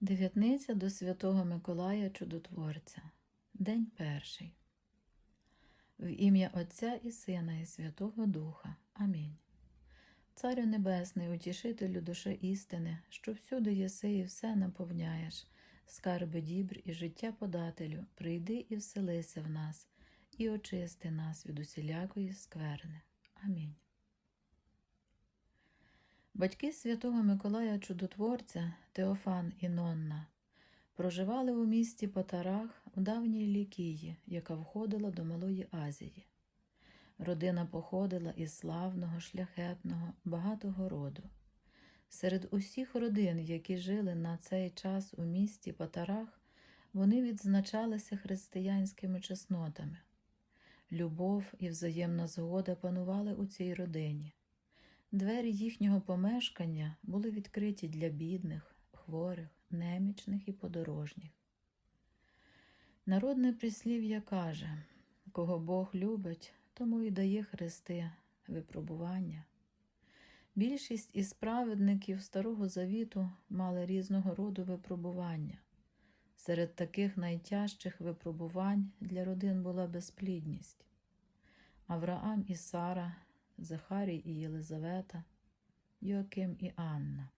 Дев'ятниця до Святого Миколая Чудотворця. День перший. В ім'я Отця і Сина, і Святого Духа. Амінь. Царю Небесний, утішителю душі істини, що всюди єси і все наповняєш, скарби дібр і життя подателю, прийди і вселися в нас, і очисти нас від усілякої скверни. Амінь. Батьки святого Миколая Чудотворця Теофан і Нонна проживали у місті Потарах в давній Лікії, яка входила до Малої Азії. Родина походила із славного, шляхетного, багатого роду. Серед усіх родин, які жили на цей час у місті Потарах, вони відзначалися християнськими чеснотами. Любов і взаємна згода панували у цій родині. Двері їхнього помешкання були відкриті для бідних, хворих, немічних і подорожніх. Народне прислів'я каже кого Бог любить, тому і дає хрести випробування. Більшість із праведників Старого Завіту мали різного роду випробування. Серед таких найтяжчих випробувань для родин була безплідність. Авраам і Сара Захарій і Єлизавета, Йоаким і Анна.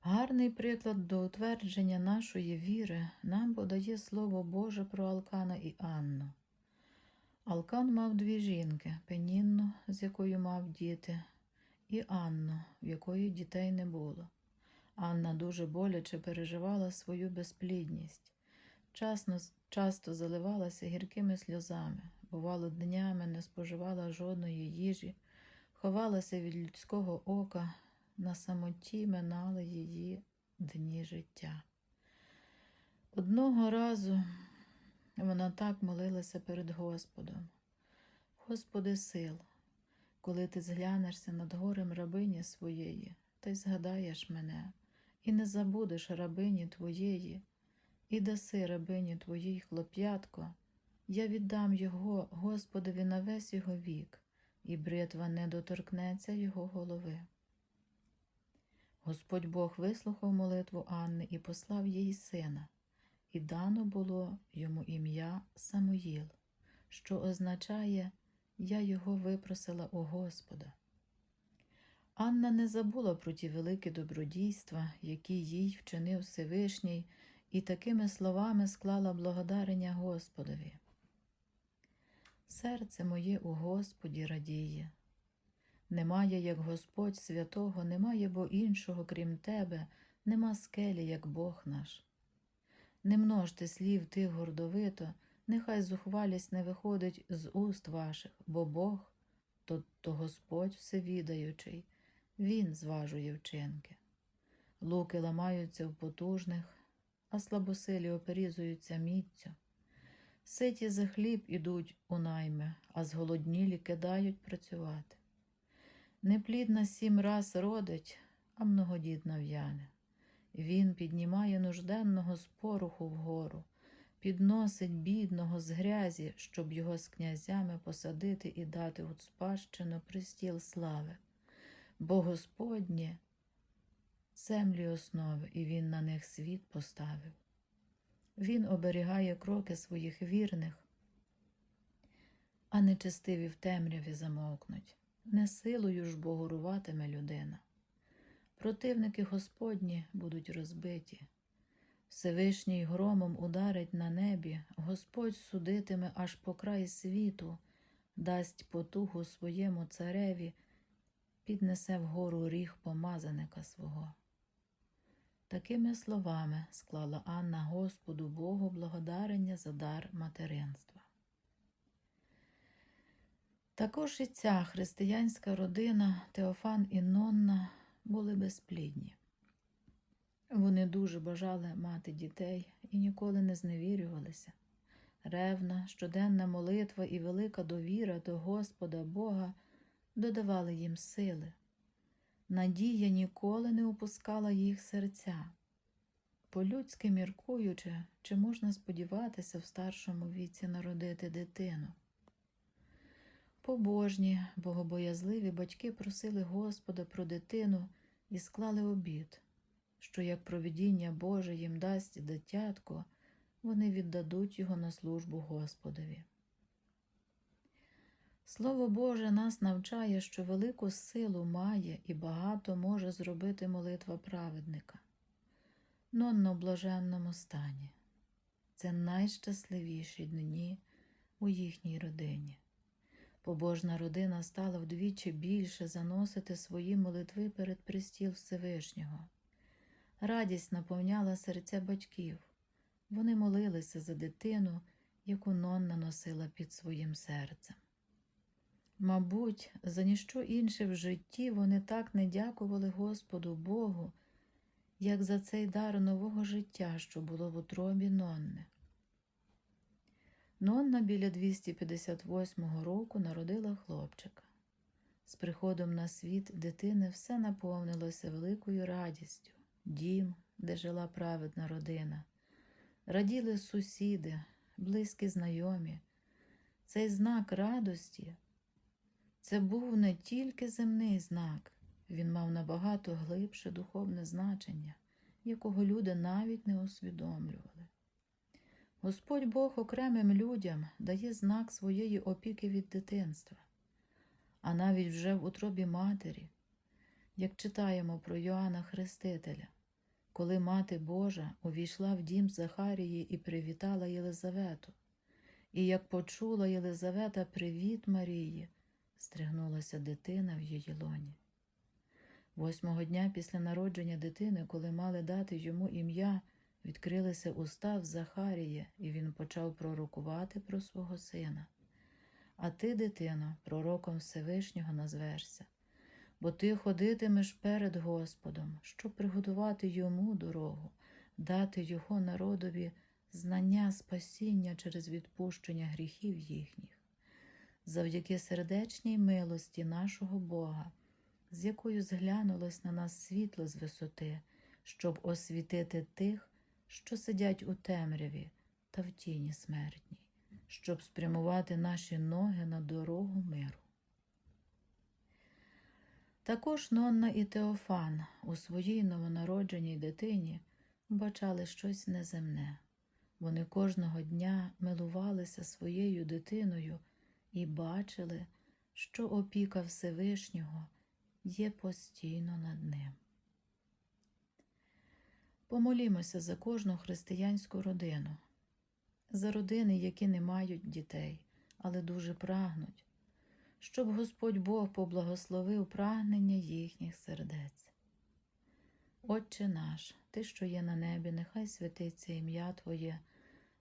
Гарний приклад до утвердження нашої віри нам подає Слово Боже про Алкана і Анну. Алкан мав дві жінки Пенінну, з якою мав діти, і Анну, в якої дітей не було. Анна дуже боляче переживала свою безплідність, часто заливалася гіркими сльозами бувало, днями не споживала жодної їжі, ховалася від людського ока, на самоті минали її дні життя. Одного разу вона так молилася перед Господом. Господи сил, коли ти зглянешся над горем рабині своєї, та й згадаєш мене, і не забудеш рабині твоєї, і даси рабині твоїй хлоп'ятко. Я віддам його Господові на весь його вік, і бритва не доторкнеться його голови. Господь Бог вислухав молитву Анни і послав їй сина, і дано було йому ім'я Самуїл, що означає Я його випросила у Господа. Анна не забула про ті великі добродійства, які їй вчинив Всевишній, і такими словами склала благодарення Господові. Серце моє у Господі радіє. Немає, як Господь святого, немає бо іншого, крім тебе, нема скелі, як Бог наш. Не множте слів тих гордовито, нехай зухвалість не виходить з уст ваших, бо Бог то, то Господь всевідаючий, Він зважує вчинки. Луки ламаються в потужних, а слабосилі оперізуються міццю. Ситі за хліб ідуть у найми, а зголоднілі кидають працювати. Неплідна сім раз родить, а многодітна в'яне. Він піднімає нужденного з пороху вгору, підносить бідного з грязі, щоб його з князями посадити і дати у спадщину пристіл слави. Бо Господнє землі основи, і він на них світ поставив. Він оберігає кроки своїх вірних, а нечестиві в темряві замовкнуть. Не силою ж бо горуватиме людина. Противники Господні будуть розбиті. Всевишній громом ударить на небі, Господь судитиме аж по край світу, дасть потугу своєму цареві, піднесе вгору ріг помазаника свого. Такими словами склала Анна Господу Богу благодарення за дар материнства. Також і ця християнська родина Теофан і Нонна були безплідні. Вони дуже бажали мати дітей і ніколи не зневірювалися. Ревна, щоденна молитва і велика довіра до Господа Бога додавали їм сили. Надія ніколи не опускала їх серця. По-людськи міркуючи, чи можна сподіватися в старшому віці народити дитину. Побожні, богобоязливі батьки просили Господа про дитину і склали обід. що як провидіння Боже їм дасть дитятко, вони віддадуть його на службу Господові. Слово Боже нас навчає, що велику силу має і багато може зробити молитва праведника. Нонно блаженному стані. Це найщасливіші дні у їхній родині. Побожна родина стала вдвічі більше заносити свої молитви перед пристіл Всевишнього. Радість наповняла серця батьків. Вони молилися за дитину, яку Нонна носила під своїм серцем. Мабуть, за ніщо інше в житті вони так не дякували Господу Богу, як за цей дар нового життя, що було в утробі Нонни. Нонна біля 258 року народила хлопчика. З приходом на світ дитини все наповнилося великою радістю, дім, де жила праведна родина. Раділи сусіди, близькі знайомі. Цей знак радості це був не тільки земний знак, він мав набагато глибше духовне значення, якого люди навіть не усвідомлювали. Господь Бог окремим людям дає знак своєї опіки від дитинства, а навіть вже в утробі матері, як читаємо про Йоанна Хрестителя, коли Мати Божа увійшла в дім Захарії і привітала Єлизавету, і як почула Єлизавета привіт Марії, стригнулася дитина в її лоні. Восьмого дня після народження дитини, коли мали дати йому ім'я, відкрилися уста в Захарії, і він почав пророкувати про свого сина. А ти, дитино, пророком Всевишнього назвешся, бо ти ходитимеш перед Господом, щоб приготувати йому дорогу, дати його народові знання спасіння через відпущення гріхів їхніх. Завдяки сердечній милості нашого Бога, з якою зглянулось на нас світло з висоти, щоб освітити тих, що сидять у темряві та в тіні смертній, щоб спрямувати наші ноги на дорогу миру. Також Нонна і Теофан у своїй новонародженій дитині бачали щось неземне. Вони кожного дня милувалися своєю дитиною і бачили, що опіка Всевишнього є постійно над ним. Помолімося за кожну християнську родину, за родини, які не мають дітей, але дуже прагнуть, щоб Господь Бог поблагословив прагнення їхніх сердець. Отче наш, Ти, що є на небі, нехай святиться ім'я Твоє,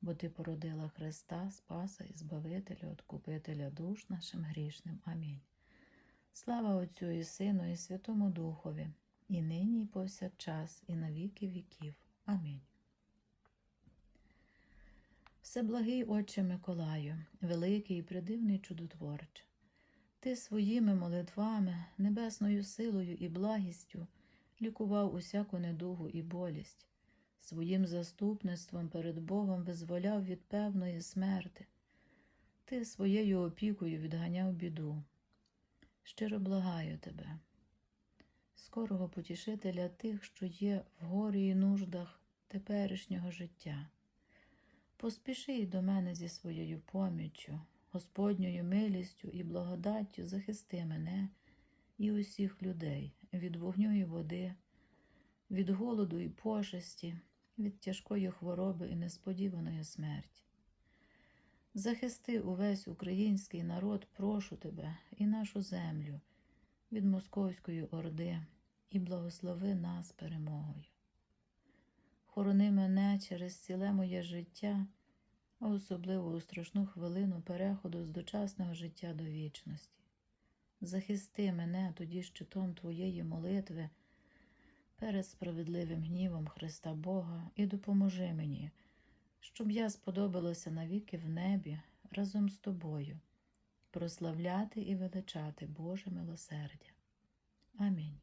бо Ти породила Христа, Спаса і Збавителя, Откупителя душ нашим грішним. Амінь. Слава Отцю і Сину, і Святому Духові, і нині, і повсякчас, і на віки віків. Амінь. Всеблагий Отче Миколаю, великий і придивний чудотворче, Ти своїми молитвами, небесною силою і благістю лікував усяку недугу і болість, своїм заступництвом перед Богом визволяв від певної смерти, Ти своєю опікою відганяв біду. Щиро благаю тебе, скорого потішителя тих, що є в горі і нуждах теперішнього життя. Поспіши до мене зі своєю поміччю, Господньою милістю і благодаттю захисти мене і усіх людей від вогню і води, від голоду і пошесті, від тяжкої хвороби і несподіваної смерті. Захисти увесь український народ, прошу тебе, і нашу землю від Московської орди і благослови нас перемогою. Хорони мене через ціле моє життя, особливо у страшну хвилину переходу з дочасного життя до вічності. Захисти мене тоді щитом Твоєї молитви перед справедливим гнівом Христа Бога і допоможи мені, щоб я сподобалася навіки в небі разом з тобою, прославляти і величати Боже милосердя. Амінь.